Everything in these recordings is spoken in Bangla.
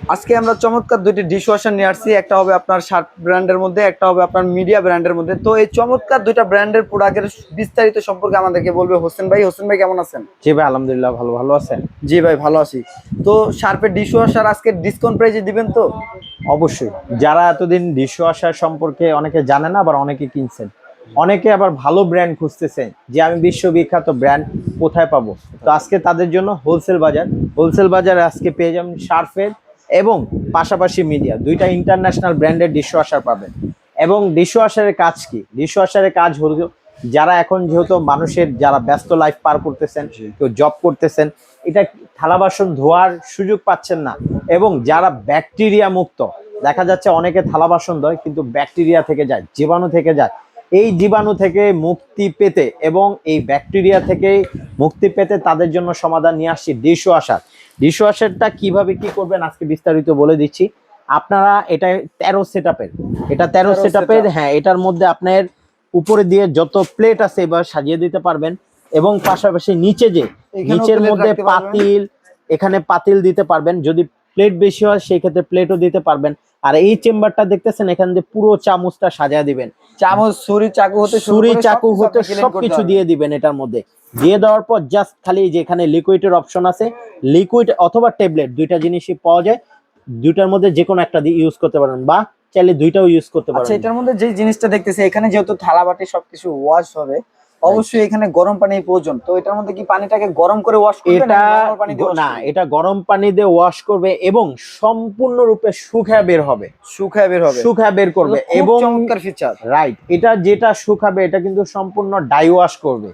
আজকে আমরা চমৎকার দুইটি ডিশ ওয়াশার নিয়ে আসছি। একটা হবে আপনার শার্প ব্র্যান্ডের মধ্যে একটা হবে আপনার মিডিয়া ব্র্যান্ডের মধ্যে। তো এই চমৎকার দুইটা ব্র্যান্ডের প্রোডাক্টের বিস্তারিত সম্পর্কে আমাদেরকে বলবে হোসেন ভাই। হোসেন ভাই কেমন আছেন? জি ভাই আলহামদুলিল্লাহ ভালো ভালো আছেন? জি ভাই ভালো আছি। তো শার্পের ডিশ ওয়াশার আজকে ডিসকাউন্ট প্রাইজে দিবেন তো? অবশ্যই। যারা এতদিন ডিশওয়াশার সম্পর্কে অনেকে জানে না আবার অনেকে কিনছেন। অনেকে আবার ভালো ব্র্যান্ড খুঁজতেছেন যে আমি বিশ্ববিখ্যাত ব্র্যান্ড কোথায় পাবো। তো আজকে তাদের জন্য হোলসেল বাজার। হোলসেল বাজারে আজকে পেয়ে যাবেন শার্ফের এবং পাশাপাশি মিডিয়া দুইটা ইন্টারন্যাশনাল ব্র্যান্ডের ডিশওয়াশার পাবেন। এবং ডিশওয়াশারের কাজ কি? ডিশওয়াশারের কাজ হলো যারা এখন যেহেতু মানুষের যারা ব্যস্ত লাইফ পার করতেছেন কেউ জব করতেছেন এটা থালা বাসন ধোয়ার সুযোগ পাচ্ছেন না। এবং যারা ব্যাকটেরিয়া মুক্ত দেখা যাচ্ছে অনেকে থালা বাসন ধোয় কিন্তু ব্যাকটেরিয়া থেকে যায় জীবাণু থেকে যায়। এই জীবাণু থেকে মুক্তি পেতে এবং এই ব্যাকটেরিয়া থেকে মুক্তি পেতে তাদের জন্য সমাধান নিয়ে আসছি ডিশ ওয়াশার ডিশ ওয়াশারটা কীভাবে কি করবেন আজকে বিস্তারিত বলে দিচ্ছি। আপনারা এটা তেরো সেট এটা তেরো 13 সেট হ্যাঁ এটার মধ্যে আপনার উপরে দিয়ে যত প্লেট আছে এবার সাজিয়ে দিতে পারবেন এবং পাশাপাশি নিচে যে নিচের মধ্যে পাতিল এখানে পাতিল দিতে পারবেন। যদি প্লেট বেশি হয় সেই ক্ষেত্রে প্লেটও দিতে পারবেন। আর এই চেম্বারটা দেখতেছেন এখান দিয়ে পুরো চামচটা সাজিয়ে দিবেন। চামচ ছুরি চাকু হতে ছুরি চাকু হতে সবকিছু দিয়ে দিবেন এটার মধ্যে। দিয়ে দেওয়ার পর জাস্ট খালি যেখানে লিকুইডের অপশন আছে লিকুইড অথবা ট্যাবলেট দুইটা জিনিসই পাওয়া যায়। দুইটার মধ্যে যে কোনো একটা দিয়ে ইউজ করতে পারেন বা চাইলে দুইটাও ইউজ করতে আচ্ছা পারেন। এটার মধ্যে যে জিনিসটা দেখতেছি এখানে যেহেতু থালা বাটি সবকিছু ওয়াশ হবে অবশ্যই এখানে গরম পানি প্রয়োজন। তো এটার মধ্যে কি পানিটাকে গরম করে ওয়াশ করবে এটা পানি দিয়ে না এটা গরম পানি দিয়ে ওয়াশ করবে এবং সম্পূর্ণরূপে শুকায় বের হবে। শুকায় বের হবে। শুকায় বের করবে এবং চমৎকার ফিচার রাইট এটা যেটা শুকাবে এটা কিন্তু সম্পূর্ণ ডাই ওয়াশ করবে।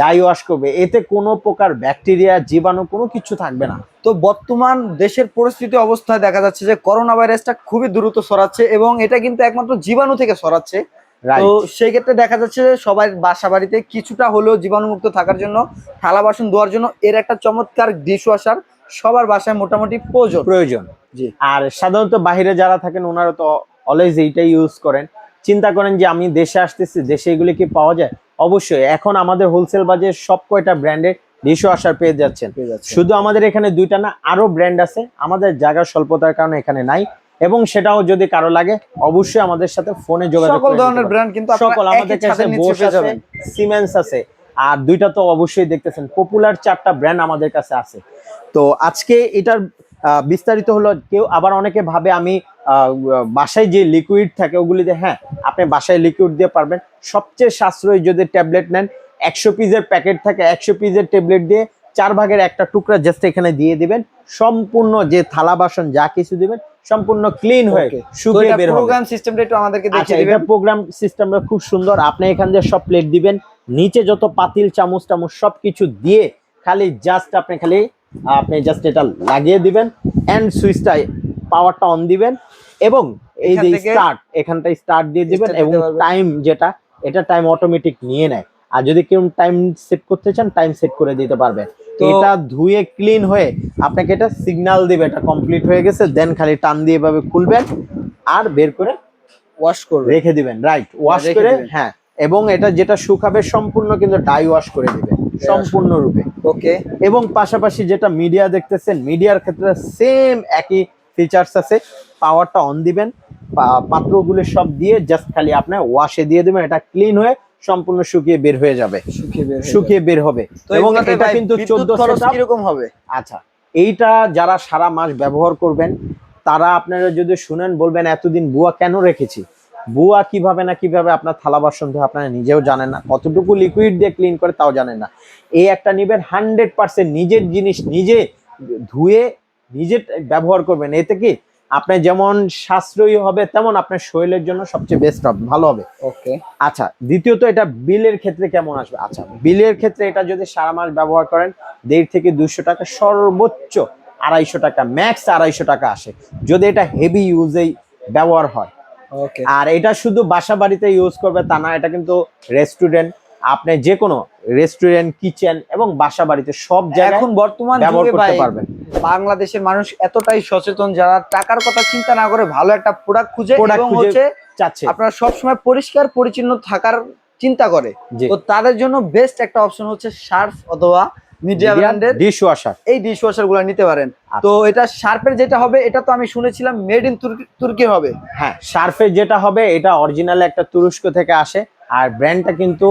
ডাই ওয়াশ করবে। এতে কোনো প্রকার ব্যাকটেরিয়া জীবাণু কোনো কিছু থাকবে না। তো বর্তমান দেশের পরিস্থিতি অবস্থায় দেখা যাচ্ছে যে করোনা ভাইরাসটা খুবই দ্রুত ছড়াচ্ছে এবং এটা কিন্তু একমাত্র জীবাণু থেকে ছড়াচ্ছে। তো সেই ক্ষেত্রে দেখা যাচ্ছে যে সবাই বাসা বাড়িতে কিছুটা হলেও জীবাণুমুক্ত থাকার জন্য থালা বাসন ধোয়ার জন্য এর একটা চমৎকার ডিশ ওয়াশার সবার বাসায় মোটামুটি প্রয়োজন। প্রয়োজন। জি। আর সাধারণত বাহিরে যারা থাকেন ওনারা তো অলওয়েজ এইটাই ইউজ করেন। চিন্তা করেন যে আমি দেশে আসতেছি দেশে এগুলি কি পাওয়া যায়? অবশ্যই। এখন আমাদের হোলসেল বাজারে সব কয়টা ব্র্যান্ডের ডিশও ওয়াশার পেয়ে যাচ্ছেন। শুধু আমাদের এখানে দুইটা না আরও ব্র্যান্ড আছে। আমাদের জায়গার স্বল্পতার কারণে এখানে নাই। এবং সেটাও যদি কারও লাগে অবশ্যই আমাদের সাথে ফোনে যোগাযোগ সকল ধরনের ব্র্যান্ড কিন্তু সকল আমাদের কাছে বোস আছে যাবেন। সিমেন্স আছে আর দুইটা তো অবশ্যই দেখতেছেন পপুলার চারটা ব্র্যান্ড আমাদের কাছে আছে। তো আজকে এটার বিস্তারিত হলো কেউ আবার অনেকে ভাবে আমি আহ, বাসায় যে লিকুইড থাকে ওগুলি দিয়ে হ্যাঁ আপনি বাসায় লিকুইড দিয়ে পারবেন। সবচেয়ে সাশ্রয়ী যদি ট্যাবলেট নেন একশো পিসের প্যাকেট থাকে একশো পিসের ট্যাবলেট দিয়ে চার ভাগের একটা টুকরা জাস্ট এখানে দিয়ে দিবেন। সম্পূর্ণ যে থালা বাসন যা কিছু দিবেন সম্পূর্ণ ক্লিন হয়ে শুকিয়ে বের হবে। প্রোগ্রাম সিস্টেমটা একটু আমাদেরকে আচ্ছা দেখিয়ে এটা প্রোগ্রাম সিস্টেমটা খুব সুন্দর। আপনি এখান দিয়ে সব প্লেট দিবেন। নিচে যত পাতিল চামচ টামচ সবকিছু দিয়ে খালি জাস্ট আপনি খালি আপনি জাস্ট এটা লাগিয়ে দিবেন এন্ড সুইচটা পাওয়ারটা অন দিবেন এবং এই যে স্টার্ট এখানটা স্টার্ট দিয়ে দিবেন এবং টাইম যেটা এটা টাইম অটোমেটিক নিয়ে নেয়। আর যদি কেউ টাইম সেট করতে চান টাইম সেট করে দিতে পারবেন। এটা ধুয়ে ক্লিন হয়ে আপনাকে এটা সিগন্যাল দিবে এটা কমপ্লিট হয়ে গেছে দেন খালি টান দিয়ে এভাবে খুলবেন আর বের করে ওয়াশ করবে রেখে দিবেন রাইট ওয়াশ করে হ্যাঁ এবং এটা যেটা শুকাবে সম্পূর্ণ কিন্তু ডাই ওয়াশ করে দিবেন সম্পূর্ণ রূপে ওকে এবং পাশাপাশি যেটা মিডিয়া দেখতেছেন মিডিয়ার ক্ষেত্রে সেম একই ফিচার্স আছে। পাওয়ারটা অন দিবেন পাত্রগুলো সব দিয়ে জাস্ট খালি আপনার ওয়াশে দিয়ে দিবেন এটা ক্লিন হয়ে সম্পূর্ণ শুকিয়ে বের হয়ে যাবে। শুকিয়ে বের হবে। এবং এটা কিন্তু চোদ্দ কীরকম হবে? আচ্ছা এইটা যারা সারা মাস ব্যবহার করবেন তারা আপনারা যদি শুনেন বলবেন এতদিন বুয়া কেন রেখেছি? বুয়া কীভাবে না কীভাবে আপনার থালা বাসন ধোয় আপনারা নিজেও জানেন না। কতটুকু লিকুইড দিয়ে ক্লিন করে তাও জানেন না। এই একটা নিবেন হান্ড্রেড পার্সেন্ট নিজের জিনিস নিজে ধুয়ে নিজে ব্যবহার করবেন। এতে কি আপনার যেমন সাশ্রয়ী হবে তেমন আপনার শরীরের জন্য সবচেয়ে বেস্ট হবে ভালো হবে। ওকে আচ্ছা দ্বিতীয়ত এটা বিলের ক্ষেত্রে কেমন আসবে? আচ্ছা বিলের ক্ষেত্রে এটা যদি সারা মাস ব্যবহার করেন দেড় থেকে দুশো টাকা সর্বোচ্চ আড়াইশো টাকা ম্যাক্স আড়াইশো টাকা আসে। যদি এটা হেভি ইউজেই ব্যবহার হয়। ওকে আর এটা শুধু বাসা বাড়িতে ইউজ করবে তা না এটা কিন্তু রেস্টুরেন্ট আপনি যে কোনো রেস্টুরেন্ট কিচেন এবং বাসা বাড়িতে সব জায়গায় এখন বর্তমান ব্যবহার করতে পারবেন। বাংলাদেশের মানুষ এতটাই সচেতন যারা টাকার কথা চিন্তা না করে ভালো একটা প্রোডাক্ট খুঁজে এবং হচ্ছে চাচ্ছে। আপনারা সবসময় পরিষ্কার পরিচ্ছন্ন থাকার চিন্তা করে। তো তাদের জন্য বেস্ট একটা অপশন হচ্ছে সার্ফ অথবা মিডিয়া ব্র্যান্ডের ডিশ ওয়াশার এই ডিশ ওয়াশারগুলো নিতে পারেন। আচ্ছা। তো এটা শার্পের যেটা হবে এটা তো আমি শুনেছিলাম মেড ইন তুর্কি হবে। হ্যাঁ সার্ফে যেটা হবে এটা অরিজিনাল একটা তুরস্ক থেকে আসে। আর ব্র্যান্ডটা কিন্তু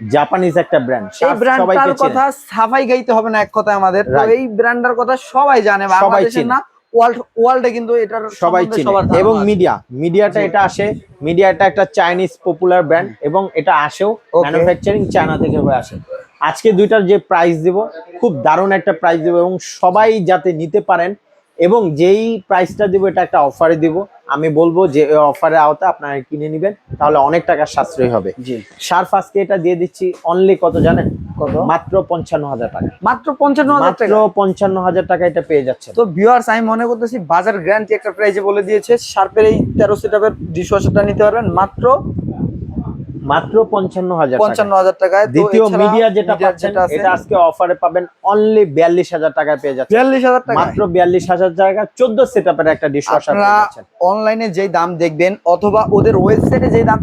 জাপানিজ একটা ব্র্যান্ড এই ব্র্যান্ডটার কথা সাফাই গাইতে হবে না এক কথায় আমাদের। তো. এই ব্র্যান্ডের কথা সবাই জানে বাংলাদেশের না ওয়ার্ল্ড ওয়ার্ল্ডে কিন্তু এটার সবাই চিনে। এবং মিডিয়া মিডিয়াটা এটা আসে। মিডিয়াটা একটা চাইনিজ পপুলার ব্র্যান্ড এবং এটা আসেও ম্যানুফ্যাকচারিং চায়না থেকে হয়ে আসে। আজকে দুইটার যে প্রাইস দিব খুব দারুণ একটা প্রাইস দিব এবং সবাই যাতে নিতে পারেন এবং যেই প্রাইসটা দেবো এটা একটা অফারে দিব। আমি বলব যে অফারের আওতা আপনারা কিনে নেবেন তাহলে অনেক টাকা সাশ্রয় হবে। সার্ফ আজকে এটা দিয়ে দিচ্ছি অনলি কত জানেন? কত? মাত্র পঞ্চান্ন হাজার টাকা। মাত্র পঞ্চান্ন হাজার মাত্র পঞ্চান্ন হাজার টাকা এটা পেয়ে যাচ্ছে তো ভিউয়ার্স আমি মনে করতেছি বাজার গ্যারান্টি একটা প্রাইজে বলে দিয়েছে শার্পের এই তেরো সিটাপের ডিশ ওয়াশারটা নিতে পারবেন মাত্র মাত্র পঞ্চান্ন হাজার পঞ্চান্ন হাজার টাকায়। দ্বিতীয় মিডিয়া যেটা পাচ্ছেন এটা আজকে অফারে পাবেন অনলি বিয়াল্লিশ হাজার টাকায় পেয়ে যাচ্ছেন। বিয়াল্লিশ হাজার টাকা মাত্র বিয়াল্লিশ হাজার টাকা চোদ্দ সেট একটা ডিশ ওয়াশার অনলাইনে যেই দাম দেখবেন অথবা ওদের ওয়েবসাইটে যেই দাম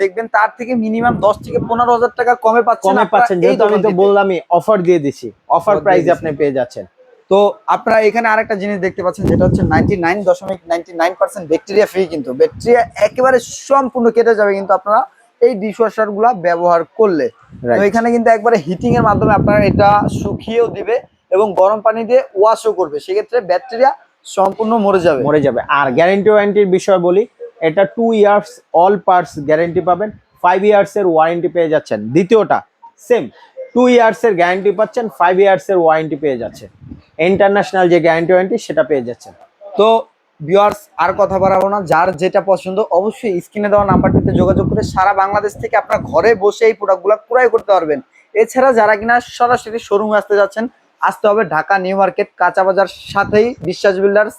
দেখবেন তার থেকে মিনিমাম দশ থেকে পনেরো হাজার টাকা কমে পাচ্ছেন কমে পাচ্ছেন। যেহেতু আমি তো বললামই অফার দিয়ে দিছি। অফার প্রাইসে আপনি পেয়ে যাচ্ছেন। তো আপনারা এখানে আরেকটা জিনিস দেখতে পাচ্ছেন যেটা হচ্ছে নাইনটি নাইন দশমিক ninety nine percent bacteria free কিন্তু। ব্যাকটেরিয়া একেবারে সম্পূর্ণ কেটে যাবে কিন্তু আপনারা এই ডিশ ওয়াশারগুলা ব্যবহার করলে। তো এখানে কিন্তু একবারে হিটিং এর মাধ্যমে আপনারা এটা শুকিয়েও দিবে এবং গরম পানি দিয়ে ওয়াশও করবে। সেক্ষেত্রে ব্যাকটেরিয়া সম্পূর্ণ মরে যাবে। মরে যাবে। আর গ্যারেন্টি ওয়ারেন্টির বিষয় বলি এটা two years all parts guarantee পাবেন। ফাইভ ইয়ার্স এর ওয়ারেন্টি পেয়ে যাচ্ছেন। দ্বিতীয়টা সেম টু ইয়ার্স এর গ্যারেন্টি পাচ্ছেন ফাইভ ইয়ার্স এর ওয়ারেন্টি পেয়ে যাচ্ছেন ইন্টারন্যাশনাল যে গ্যারেন্টি ওয়ারেন্টি সেটা পেয়ে যাচ্ছেন। তো ভিউয়ার্স আর কথা বাড়াবো না। যার যেটা পছন্দ, অবশ্যই স্ক্রিনে দেওয়া নাম্বারটিতে যোগাযোগ করে সারা বাংলাদেশ থেকে আপনার ঘরে বসে এই প্রোডাক্টগুলো ক্রয় করতে পারবেন। এছাড়া যারা কিনা সরাসরি শোরুমে আসতে যাচ্ছেন, আসতে হবে ঢাকা নিউ মার্কেট, কাঁচা বাজার সাথেই বিশ্বাস বিল্ডার্স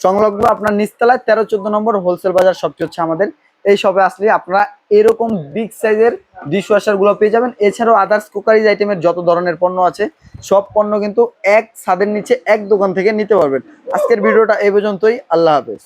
সংলগ্ন আপনার নিচতলায় তেরো চোদ্দ নম্বর হোলসেল বাজার, শপটি হচ্ছে আমাদের। এই শপে আসলে আপনারা এরকম বিগ সাইজের ডিশ ওয়াশারগুলো পেয়ে যাবেন। এছাড়াও আদার্স কুকারিজ আইটেমের যত ধরনের পণ্য আছে, সব পণ্য কিন্তু এক ছাদের নিচে এক দোকান থেকে নিতে পারবেন। আজকের ভিডিওটা এ পর্যন্তই। আল্লাহ হাফেজ।